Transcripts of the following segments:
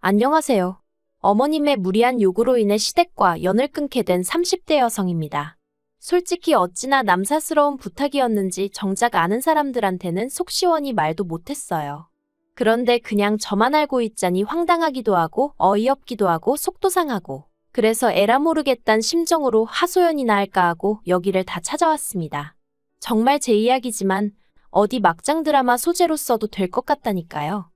안녕하세요. 어머님의 무리한 요구로 인해 시댁과 연을 끊게 된 30대 여성입니다. 솔직히 어찌나 남사스러운 부탁이었는지 정작 아는 사람들한테는 속 시원히 말도 못했어요. 그런데 그냥 저만 알고 있자니 황당하기도 하고 어이없기도 하고 속도 상하고 그래서 에라 모르겠단 심정으로 하소연이나 할까 하고 여기를 다 찾아왔습니다. 정말 제 이야기지만 어디 막장 드라마 소재로 써도 될 것 같다니까요.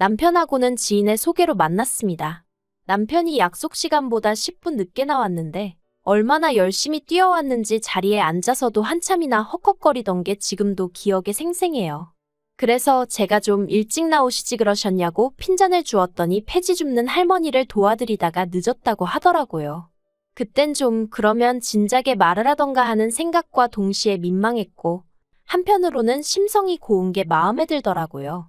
남편하고는 지인의 소개로 만났습니다. 남편이 약속 시간보다 10분 늦게 나왔는데 얼마나 열심히 뛰어왔는지 자리에 앉아서도 한참이나 헉헉거리던 게 지금도 기억에 생생해요. 그래서 제가 좀 일찍 나오시지 그러셨냐고 핀잔을 주었더니 폐지 줍는 할머니를 도와드리다가 늦었다고 하더라고요. 그땐 좀 그러면 진작에 말을 하던가 하는 생각과 동시에 민망했고 한편으로는 심성이 고운 게 마음에 들더라고요.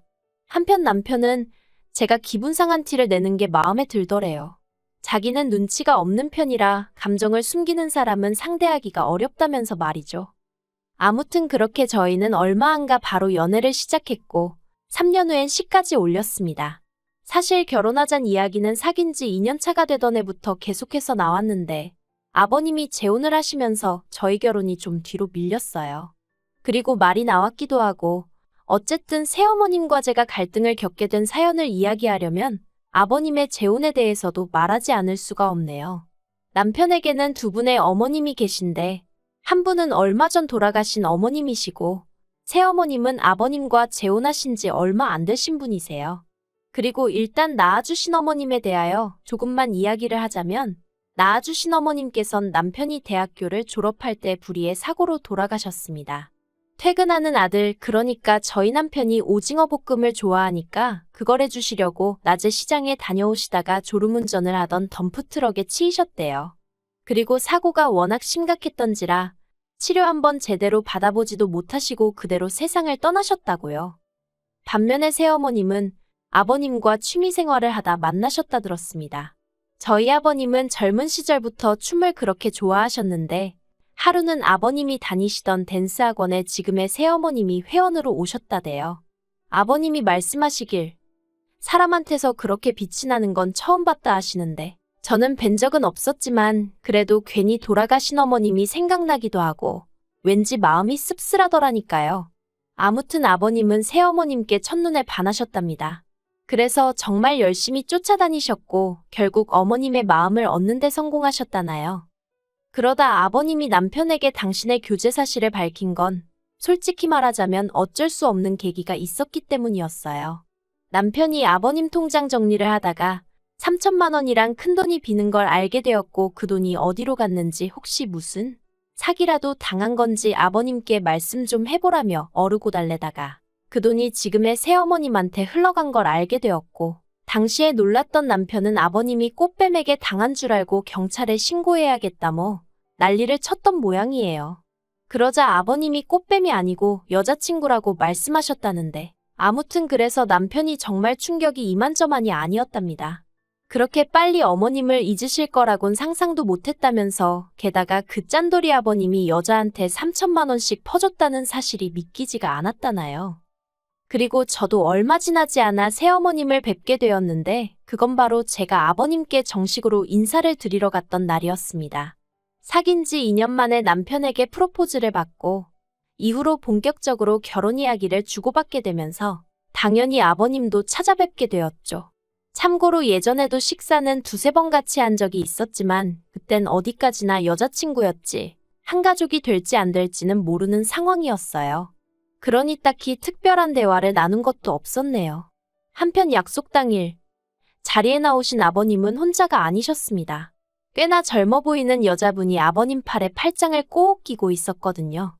한편 남편은 제가 기분 상한 티를 내는 게 마음에 들더래요. 자기는 눈치가 없는 편이라 감정을 숨기는 사람은 상대하기가 어렵다면서 말이죠. 아무튼 그렇게 저희는 얼마 안가 바로 연애를 시작했고 3년 후엔 시까지 올렸습니다. 사실 결혼하잔 이야기는 사귄 지 2년 차가 되던 해부터 계속해서 나왔는데 아버님이 재혼을 하시면서 저희 결혼이 좀 뒤로 밀렸어요. 그리고 말이 나왔기도 하고 어쨌든 새어머님과 제가 갈등을 겪게 된 사연을 이야기하려면 아버님의 재혼에 대해서도 말하지 않을 수가 없네요. 남편에게는 두 분의 어머님이 계신데 한 분은 얼마 전 돌아가신 어머님이시고 새어머님은 아버님과 재혼하신 지 얼마 안 되신 분이세요. 그리고 일단 낳아주신 어머님에 대하여 조금만 이야기를 하자면 낳아주신 어머님께선 남편이 대학교를 졸업할 때 불의의 사고로 돌아가셨습니다. 퇴근하는 아들, 그러니까 저희 남편이 오징어 볶음을 좋아하니까 그걸 해주시려고 낮에 시장에 다녀오시다가 졸음운전을 하던 덤프트럭에 치이셨대요. 그리고 사고가 워낙 심각했던지라 치료 한번 제대로 받아보지도 못하시고 그대로 세상을 떠나셨다고요. 반면에 새어머님은 아버님과 취미 생활을 하다 만나셨다 들었습니다. 저희 아버님은 젊은 시절부터 춤을 그렇게 좋아하셨는데 하루는 아버님이 다니시던 댄스 학원에 지금의 새어머님이 회원으로 오셨다대요. 아버님이 말씀하시길 사람한테서 그렇게 빛이 나는 건 처음 봤다 하시는데 저는 뵌 적은 없었지만 그래도 괜히 돌아가신 어머님이 생각나기도 하고 왠지 마음이 씁쓸하더라니까요. 아무튼 아버님은 새어머님께 첫눈에 반하셨답니다. 그래서 정말 열심히 쫓아다니셨고 결국 어머님의 마음을 얻는 데 성공하셨다나요. 그러다 아버님이 남편에게 당신의 교제 사실을 밝힌 건 솔직히 말하자면 어쩔 수 없는 계기가 있었기 때문이었어요. 남편이 아버님 통장 정리를 하다가 3천만 원이랑 큰 돈이 비는 걸 알게 되었고 그 돈이 어디로 갔는지 혹시 무슨 사기라도 당한 건지 아버님께 말씀 좀 해보라며 어르고 달래다가 그 돈이 지금의 새어머님한테 흘러간 걸 알게 되었고 당시에 놀랐던 남편은 아버님이 꽃뱀에게 당한 줄 알고 경찰에 신고해야겠다 뭐 난리를 쳤던 모양이에요. 그러자 아버님이 꽃뱀이 아니고 여자친구라고 말씀하셨다는데 아무튼 그래서 남편이 정말 충격이 이만저만이 아니었답니다. 그렇게 빨리 어머님을 잊으실 거라곤 상상도 못했다면서 게다가 그 짠돌이 아버님이 여자한테 3천만 원씩 퍼줬다는 사실이 믿기지가 않았다나요. 그리고 저도 얼마 지나지 않아 새어머님을 뵙게 되었는데 그건 바로 제가 아버님께 정식으로 인사를 드리러 갔던 날이었습니다. 사귄 지 2년 만에 남편에게 프로포즈를 받고 이후로 본격적으로 결혼 이야기를 주고받게 되면서 당연히 아버님도 찾아뵙게 되었죠. 참고로 예전에도 식사는 두세 번 같이 한 적이 있었지만 그땐 어디까지나 여자친구였지 한 가족이 될지 안 될지는 모르는 상황이었어요. 그러니 딱히 특별한 대화를 나눈 것도 없었네요. 한편 약속 당일 자리에 나오신 아버님은 혼자가 아니셨습니다. 꽤나 젊어 보이는 여자분이 아버님 팔에 팔짱을 꼭 끼고 있었거든요.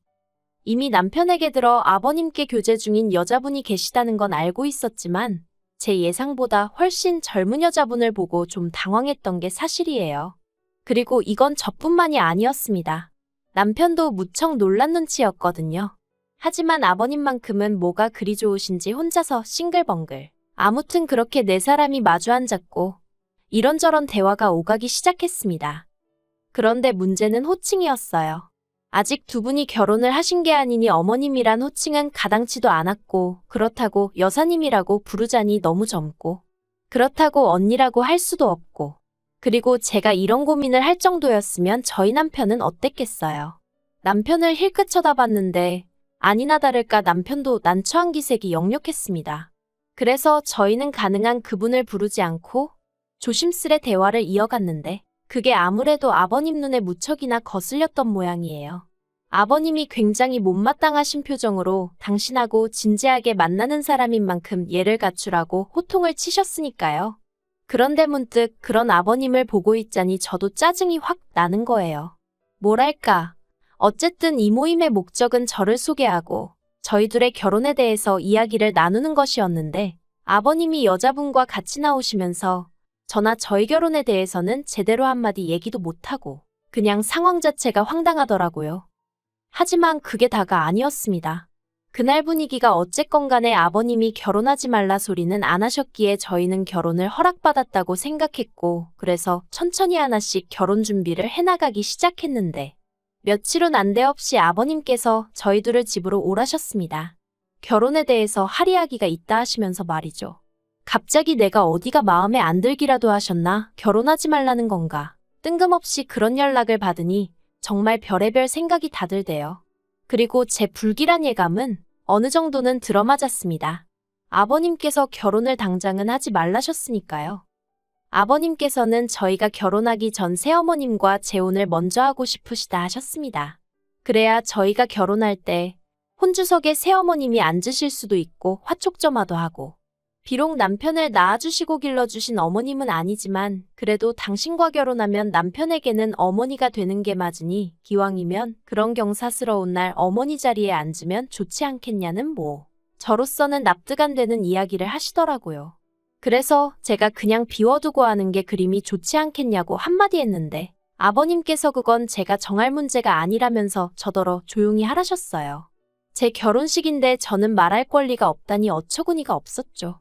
이미 남편에게 들어 아버님께 교제 중인 여자분이 계시다는 건 알고 있었지만 제 예상보다 훨씬 젊은 여자분을 보고 좀 당황했던 게 사실이에요. 그리고 이건 저뿐만이 아니었습니다. 남편도 무척 놀란 눈치였거든요. 하지만 아버님만큼은 뭐가 그리 좋으신지 혼자서 싱글벙글. 아무튼 그렇게 네 사람이 마주 앉았고 이런저런 대화가 오가기 시작했습니다. 그런데 문제는 호칭이었어요. 아직 두 분이 결혼을 하신 게 아니니 어머님이란 호칭은 가당치도 않았고 그렇다고 여사님이라고 부르자니 너무 젊고 그렇다고 언니라고 할 수도 없고. 그리고 제가 이런 고민을 할 정도였으면 저희 남편은 어땠겠어요. 남편을 힐끗 쳐다봤는데 아니나 다를까 남편도 난처한 기색이 역력했습니다. 그래서 저희는 가능한 그분을 부르지 않고 조심스레 대화를 이어갔는데 그게 아무래도 아버님 눈에 무척이나 거슬렸던 모양이에요. 아버님이 굉장히 못마땅하신 표정으로 당신하고 진지하게 만나는 사람인 만큼 예를 갖추라고 호통을 치셨으니까요. 그런데 문득 그런 아버님을 보고 있자니 저도 짜증이 확 나는 거예요. 뭐랄까. 어쨌든 이 모임의 목적은 저를 소개하고 저희 둘의 결혼에 대해서 이야기를 나누는 것이었는데 아버님이 여자분과 같이 나오시면서 저나 저희 결혼에 대해서는 제대로 한마디 얘기도 못하고 그냥 상황 자체가 황당하더라고요. 하지만 그게 다가 아니었습니다. 그날 분위기가 어쨌건 간에 아버님이 결혼하지 말라 소리는 안 하셨기에 저희는 결혼을 허락받았다고 생각했고, 그래서 천천히 하나씩 결혼 준비를 해나가기 시작했는데, 며칠 후 난데없이 아버님께서 저희들을 집으로 오라셨습니다. 결혼에 대해서 할 이야기가 있다 하시면서 말이죠. 갑자기 내가 어디가 마음에 안 들기라도 하셨나? 결혼하지 말라는 건가? 뜬금없이 그런 연락을 받으니 정말 별의별 생각이 다 들대요. 그리고 제 불길한 예감은 어느 정도는 들어맞았습니다. 아버님께서 결혼을 당장은 하지 말라셨으니까요. 아버님께서는 저희가 결혼하기 전 새어머님과 재혼을 먼저 하고 싶으시다 하셨습니다. 그래야 저희가 결혼할 때 혼주석에 새어머님이 앉으실 수도 있고 화촉점화도 하고 비록 남편을 낳아주시고 길러주신 어머님은 아니지만 그래도 당신과 결혼하면 남편에게는 어머니가 되는 게 맞으니 기왕이면 그런 경사스러운 날 어머니 자리에 앉으면 좋지 않겠냐는 뭐 저로서는 납득 안 되는 이야기를 하시더라고요. 그래서 제가 그냥 비워두고 하는 게 그림이 좋지 않겠냐고 한마디 했는데 아버님께서 그건 제가 정할 문제가 아니라면서 저더러 조용히 하라셨어요. 제 결혼식인데 저는 말할 권리가 없다니 어처구니가 없었죠.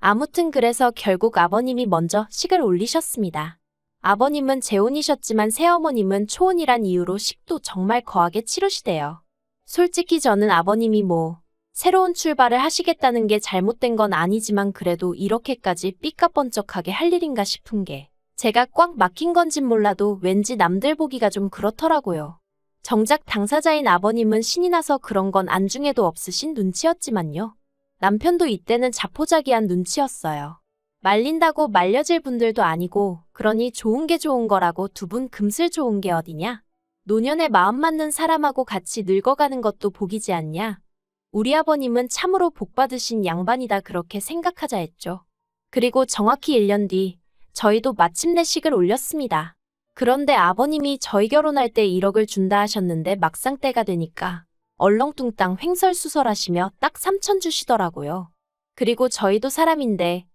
아무튼 그래서 결국 아버님이 먼저 식을 올리셨습니다. 아버님은 재혼이셨지만 새어머님은 초혼이란 이유로 식도 정말 거하게 치르시대요. 솔직히 저는 아버님이 뭐 새로운 출발을 하시겠다는 게 잘못된 건 아니지만 그래도 이렇게까지 삐까뻔쩍하게 할 일인가 싶은 게 제가 꽉 막힌 건진 몰라도 왠지 남들 보기가 좀 그렇더라고요. 정작 당사자인 아버님은 신이 나서 그런 건 안중에도 없으신 눈치였지만요. 남편도 이때는 자포자기한 눈치였어요. 말린다고 말려질 분들도 아니고 그러니 좋은 게 좋은 거라고 두 분 금슬 좋은 게 어디냐? 노년에 마음 맞는 사람하고 같이 늙어가는 것도 복이지 않냐? 우리 아버님은 참으로 복 받으신 양반이다 그렇게 생각하자 했죠. 그리고 정확히 1년 뒤 저희도 마침내 식을 올렸습니다. 그런데 아버님이 저희 결혼할 때 1억을 준다 하셨는데 막상 때가 되니까 얼렁뚱땅 횡설수설하시며 딱 3천 주시더라고요. 그리고 저희도 사람인데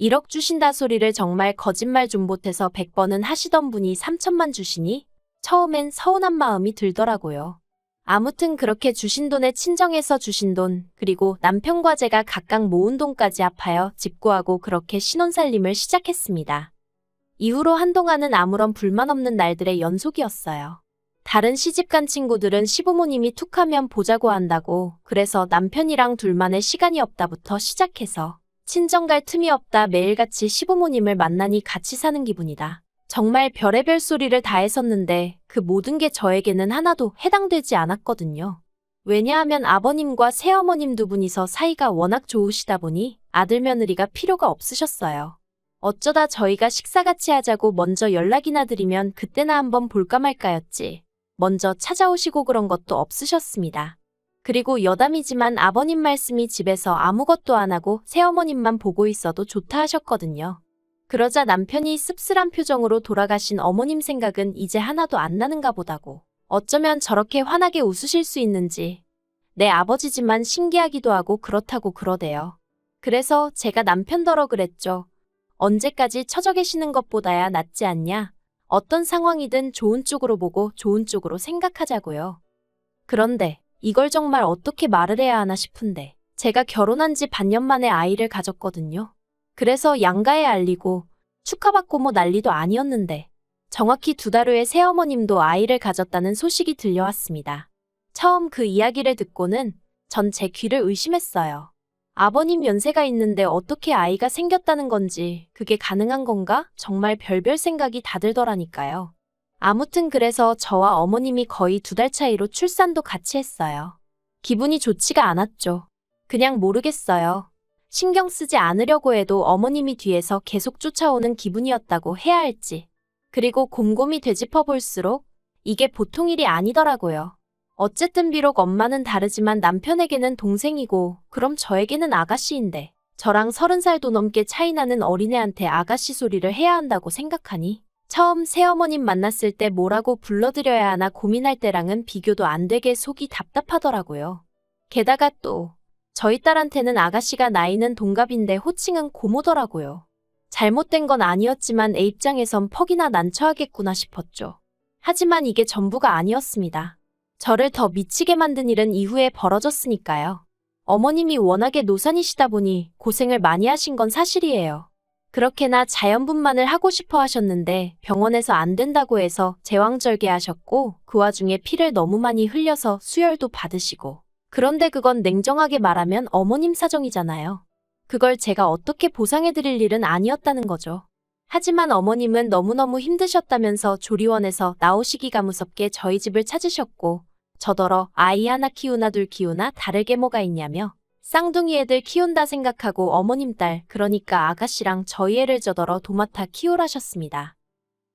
1억 주신다 소리를 정말 거짓말 좀 못해서 100번은 하시던 분이 3천만 주시니 처음엔 서운한 마음이 들더라고요. 아무튼 그렇게 주신 돈에 친정에서 주신 돈, 그리고 남편과 제가 각각 모은 돈까지 합하여 집 구하고 그렇게 신혼살림을 시작했습니다. 이후로 한동안은 아무런 불만 없는 날들의 연속이었어요. 다른 시집간 친구들은 시부모님이 툭하면 보자고 한다고 그래서 남편이랑 둘만의 시간이 없다부터 시작해서 친정 갈 틈이 없다 매일같이 시부모님을 만나니 같이 사는 기분이다. 정말 별의별 소리를 다 했었는데 그 모든 게 저에게는 하나도 해당되지 않았거든요. 왜냐하면 아버님과 새어머님 두 분이서 사이가 워낙 좋으시다 보니 아들 며느리가 필요가 없으셨어요. 어쩌다 저희가 식사 같이 하자고 먼저 연락이나 드리면 그때나 한번 볼까 말까였지. 먼저 찾아오시고 그런 것도 없으셨습니다. 그리고 여담이지만 아버님 말씀이 집에서 아무것도 안 하고 새어머님만 보고 있어도 좋다 하셨거든요. 그러자 남편이 씁쓸한 표정으로 돌아가신 어머님 생각은 이제 하나도 안 나는가 보다고. 어쩌면 저렇게 환하게 웃으실 수 있는지. 내 아버지지만 신기하기도 하고 그렇다고 그러대요. 그래서 제가 남편더러 그랬죠. 언제까지 처져 계시는 것보다야 낫지 않냐? 어떤 상황이든 좋은 쪽으로 보고 좋은 쪽으로 생각하자고요. 그런데 이걸 정말 어떻게 말을 해야 하나 싶은데 제가 결혼한 지 반년 만에 아이를 가졌거든요. 그래서 양가에 알리고 축하받고 뭐 난리도 아니었는데 정확히 두 달 후에 새어머님도 아이를 가졌다는 소식이 들려왔습니다. 처음 그 이야기를 듣고는 전 제 귀를 의심했어요. 아버님 연세가 있는데 어떻게 아이가 생겼다는 건지 그게 가능한 건가? 정말 별별 생각이 다 들더라니까요. 아무튼 그래서 저와 어머님이 거의 두 달 차이로 출산도 같이 했어요. 기분이 좋지가 않았죠. 그냥 모르겠어요. 신경 쓰지 않으려고 해도 어머님이 뒤에서 계속 쫓아오는 기분이었다고 해야 할지. 그리고 곰곰이 되짚어 볼수록 이게 보통 일이 아니더라고요. 어쨌든 비록 엄마는 다르지만 남편에게는 동생이고 그럼 저에게는 아가씨인데 저랑 서른 살도 넘게 차이 나는 어린애한테 아가씨 소리를 해야 한다고 생각하니 처음 새어머님 만났을 때 뭐라고 불러드려야 하나 고민할 때랑은 비교도 안 되게 속이 답답하더라고요. 게다가 또 저희 딸한테는 아가씨가 나이는 동갑인데 호칭은 고모더라고요. 잘못된 건 아니었지만 애 입장에선 퍽이나 난처하겠구나 싶었죠. 하지만 이게 전부가 아니었습니다. 저를 더 미치게 만든 일은 이후에 벌어졌으니까요. 어머님이 워낙에 노산이시다 보니 고생을 많이 하신 건 사실이에요. 그렇게나 자연분만을 하고 싶어 하셨는데 병원에서 안 된다고 해서 제왕절개 하셨고 그 와중에 피를 너무 많이 흘려서 수혈도 받으시고 그런데 그건 냉정하게 말하면 어머님 사정이잖아요. 그걸 제가 어떻게 보상해드릴 일은 아니었다는 거죠. 하지만 어머님은 너무너무 힘드셨다면서 조리원에서 나오시기가 무섭게 저희 집을 찾으셨고 저더러 아이 하나 키우나 둘 키우나 다르게 뭐가 있냐며 쌍둥이 애들 키운다 생각하고 어머님 딸 그러니까 아가씨랑 저희 애를 저더러 도맡아 키우라셨습니다.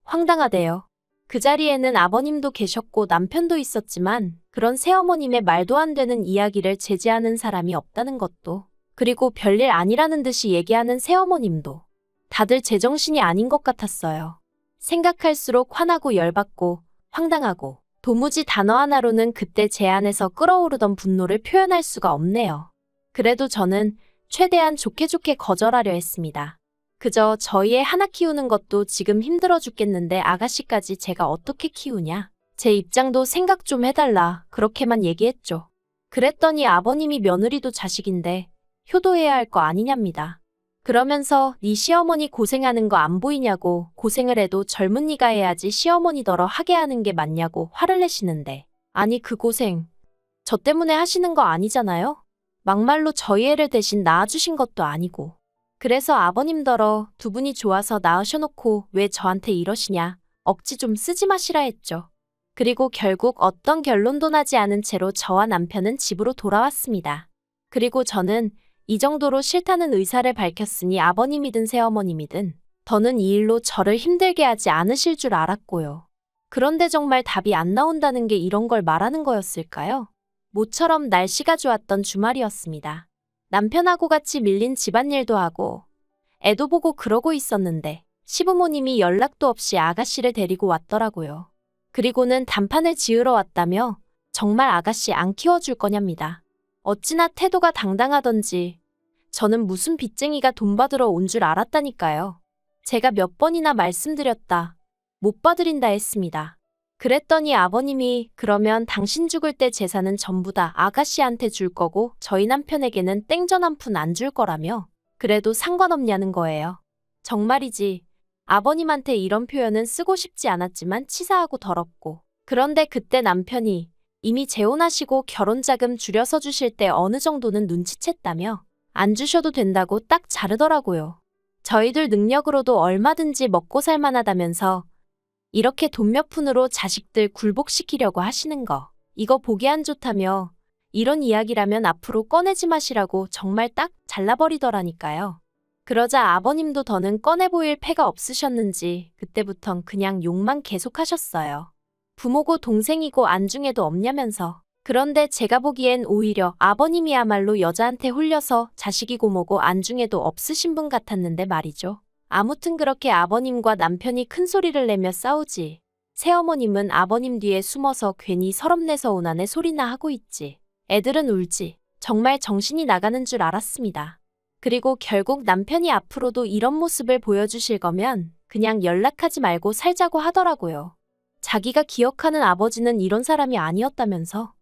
황당하대요. 그 자리에는 아버님도 계셨고 남편도 있었지만 그런 새어머님의 말도 안 되는 이야기를 제지하는 사람이 없다는 것도 그리고 별일 아니라는 듯이 얘기하는 새어머님도 다들 제정신이 아닌 것 같았어요. 생각할수록 화나고 열받고 황당하고 도무지 단어 하나로는 그때 제 안에서 끓어오르던 분노를 표현할 수가 없네요. 그래도 저는 최대한 좋게 좋게 거절하려 했습니다. 그저 저희 애 하나 키우는 것도 지금 힘들어 죽겠는데 아가씨까지 제가 어떻게 키우냐. 제 입장도 생각 좀 해달라. 그렇게만 얘기했죠. 그랬더니 아버님이 며느리도 자식인데 효도해야 할 거 아니냐입니다. 그러면서 네 시어머니 고생하는 거 안 보이냐고 고생을 해도 젊은 니가 해야지 시어머니더러 하게 하는 게 맞냐고 화를 내시는데 아니 그 고생 저 때문에 하시는 거 아니잖아요? 막말로 저희 애를 대신 낳아주신 것도 아니고 그래서 아버님더러 두 분이 좋아서 낳으셔놓고 왜 저한테 이러시냐 억지 좀 쓰지 마시라 했죠. 그리고 결국 어떤 결론도 나지 않은 채로 저와 남편은 집으로 돌아왔습니다. 그리고 저는 이 정도로 싫다는 의사를 밝혔으니 아버님이든 새어머님이든 더는 이 일로 저를 힘들게 하지 않으실 줄 알았고요. 그런데 정말 답이 안 나온다는 게 이런 걸 말하는 거였을까요? 모처럼 날씨가 좋았던 주말이었습니다. 남편하고 같이 밀린 집안일도 하고 애도 보고 그러고 있었는데 시부모님이 연락도 없이 아가씨를 데리고 왔더라고요. 그리고는 단판을 지으러 왔다며 정말 아가씨 안 키워줄 거냐입니다. 어찌나 태도가 당당하던지 저는 무슨 빚쟁이가 돈 받으러 온 줄 알았다니까요. 제가 몇 번이나 말씀드렸다. 못 봐드린다 했습니다. 그랬더니 아버님이 그러면 당신 죽을 때 재산은 전부 다 아가씨한테 줄 거고 저희 남편에게는 땡전 한 푼 안 줄 거라며 그래도 상관없냐는 거예요. 정말이지. 아버님한테 이런 표현은 쓰고 싶지 않았지만 치사하고 더럽고 그런데 그때 남편이 이미 재혼하시고 결혼자금 줄여서 주실 때 어느 정도는 눈치챘다며 안 주셔도 된다고 딱 자르더라고요. 저희들 능력으로도 얼마든지 먹고 살만하다면서 이렇게 돈 몇 푼으로 자식들 굴복시키려고 하시는 거. 이거 보기 안 좋다며 이런 이야기라면 앞으로 꺼내지 마시라고 정말 딱 잘라버리더라니까요. 그러자 아버님도 더는 꺼내 보일 패가 없으셨는지 그때부턴 그냥 욕만 계속하셨어요. 부모고 동생이고 안중에도 없냐면서. 그런데 제가 보기엔 오히려 아버님이야말로 여자한테 홀려서 자식이고 뭐고 안중에도 없으신 분 같았는데 말이죠. 아무튼 그렇게 아버님과 남편이 큰 소리를 내며 싸우지. 새어머님은 아버님 뒤에 숨어서 괜히 서럽내서 오나네 소리나 하고 있지. 애들은 울지. 정말 정신이 나가는 줄 알았습니다. 그리고 결국 남편이 앞으로도 이런 모습을 보여주실 거면 그냥 연락하지 말고 살자고 하더라고요. 자기가 기억하는 아버지는 이런 사람이 아니었다면서.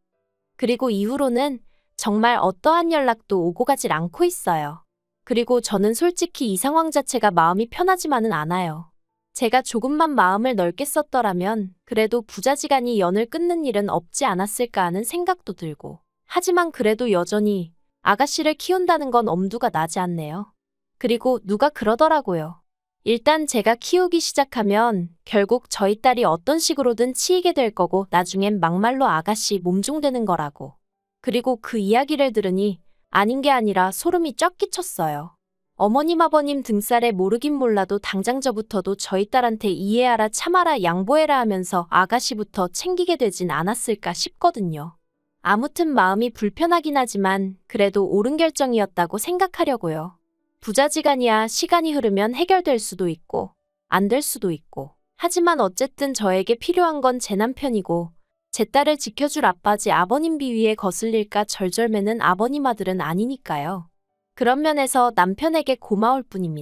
그리고 이후로는 정말 어떠한 연락도 오고 가질 않고 있어요. 그리고 저는 솔직히 이 상황 자체가 마음이 편하지만은 않아요. 제가 조금만 마음을 넓게 썼더라면 그래도 부자지간이 연을 끊는 일은 없지 않았을까 하는 생각도 들고. 하지만 그래도 여전히 아가씨를 키운다는 건 엄두가 나지 않네요. 그리고 누가 그러더라고요. 일단 제가 키우기 시작하면 결국 저희 딸이 어떤 식으로든 치이게 될 거고 나중엔 막말로 아가씨 몸종되는 거라고. 그리고 그 이야기를 들으니 아닌 게 아니라 소름이 쫙 끼쳤어요. 어머님 아버님 등살에 모르긴 몰라도 당장 저부터도 저희 딸한테 이해하라 참아라 양보해라 하면서 아가씨부터 챙기게 되진 않았을까 싶거든요. 아무튼 마음이 불편하긴 하지만 그래도 옳은 결정이었다고 생각하려고요. 부자지간이야 시간이 흐르면 해결될 수도 있고 안 될 수도 있고 하지만 어쨌든 저에게 필요한 건 제 남편이고 제 딸을 지켜줄 아빠지 아버님 비위에 거슬릴까 절절매는 아버님 아들은 아니니까요. 그런 면에서 남편에게 고마울 뿐입니다.